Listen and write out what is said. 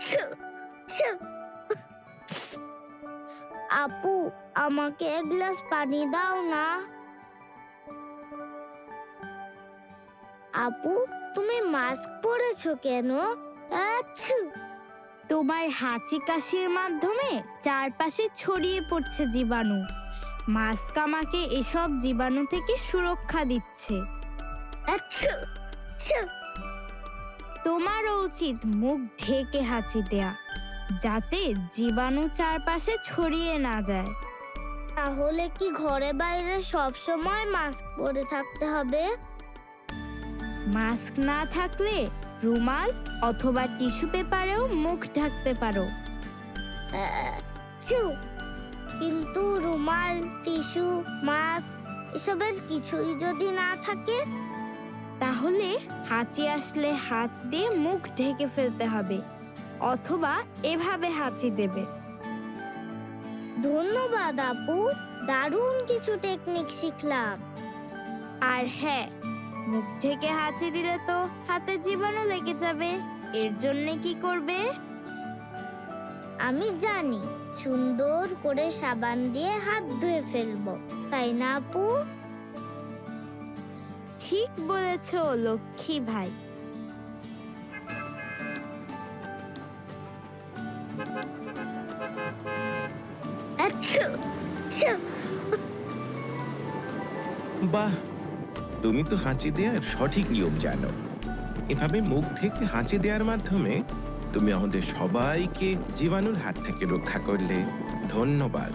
ছু। আপু আমাকে এক গ্লাস পানি দাও না। আপু তুমি মাস্ক পরেছো কেন? আচ্ছু তোমার হাঁচি কাশির মাধ্যমে চারপাশে ছড়িয়ে পড়ছে জীবাণু। মাস্ক আমাকে এসব জীবাণু থেকে সুরক্ষা দিচ্ছে। আচ্ছু। তোমারও উচিত মুখ ঢেকে হাঁচি দেয়া যাতে জীবাণু চারপাশে ছড়িয়ে না যায় তাহলে কি ঘরে বাইরে সব সময় মাস্ক পরে থাকতে হবে মাস্ক না থাকলে রুমাল অথবা টিস্যু পেপারেও মুখ ঢাকতে পারো। কিন্তু রুমাল টিস্যু মাস্ক এসবের কিছুই যদি না থাকে তাহলে হাঁচি আসলে হাত দিয়ে মুখ ঢেকে ফেলতে হবে অথবা এভাবে হাঁচি দেবে। ধন্যবাদ আপু দারুণ কিছু টেকনিক শিখলাম। আর হ্যাঁ মুখ থেকে হাঁচি দিলে তো হাতে জীবাণু লেগে যাবে এর জন্য কি করবে? আমি জানি সুন্দর করে সাবান দিয়ে হাত ধুয়ে ফেলব তাই না আপু? ঠিক বলেছ লক্ষ্মী ভাই। আচ্ছু, বাহ তুমি তো হাঁচি দেওয়ার সঠিক নিয়ম জানো। এভাবে মুখ থেকে হাঁচি দেওয়ার মাধ্যমে তুমি আমাদের সবাইকে জীবাণুর হাত থেকে রক্ষা করলে। ধন্যবাদ।